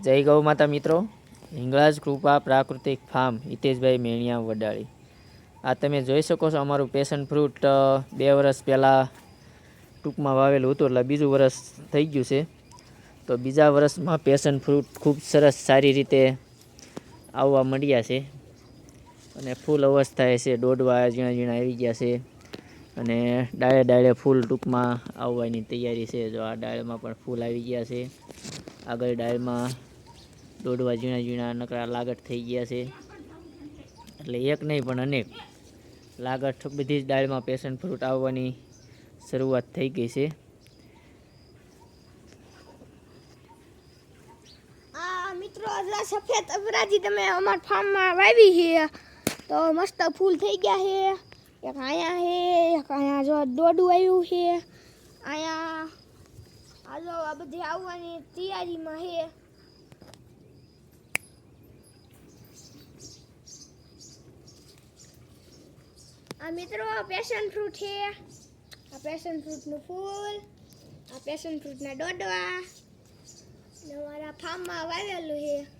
જય ગૌ માતા મિત્રો. હિંગળાજ કૃપા પ્રાકૃતિક ફાર્મ, હિતેશભાઈ મેણિયા વડાળી. આ તમે જોઈ શકો છો અમારું પેશન ફ્રૂટ બે વર્ષ પહેલાં ટૂંકમાં વાવેલું હતું, એટલે બીજું વર્ષ થઈ ગયું છે. તો બીજા વર્ષમાં પેશન ફ્રૂટ ખૂબ સરસ સારી રીતે આવવા માંડ્યા છે. અને ફૂલ અવસ્થાએ છે, દોડવા ઝીણા ઝીણા આવી ગયા છે. અને ડાળે ડાળે ફૂલ ટૂંકમાં આવવાની તૈયારી છે. જો આ ડાળમાં પણ ફૂલ આવી ગયા છે. આગળ ડાળમાં દોડવા ઝીણા ઝીણા નકરા લાગટ થઈ ગયા છે. એટલે એક નહીં, પણ અનેક. લાગટ બધી જ ડાળમાં પેશન ફ્રૂટ આવવાની શરૂઆત થઈ ગઈ છે. મિત્રો સફેદ અપરાજી તમે અમારા ફાર્મમાં વાવી છે. તો મસ્ત ફૂલ થઈ ગયા છે. એક અહીંયા છે, એક અહીંયા જો દોડું આવ્યું છે. અહીંયા આ જો આ બધી આવવાની તૈયારીમાં છે. આ મિત્રો પેશન ફ્રૂટ છે. આ પેશન ફ્રૂટનું ફૂલ, આ પેશન ફ્રૂટના દોડવા. ને અમારા ફાર્મમાં વાવેલું છે.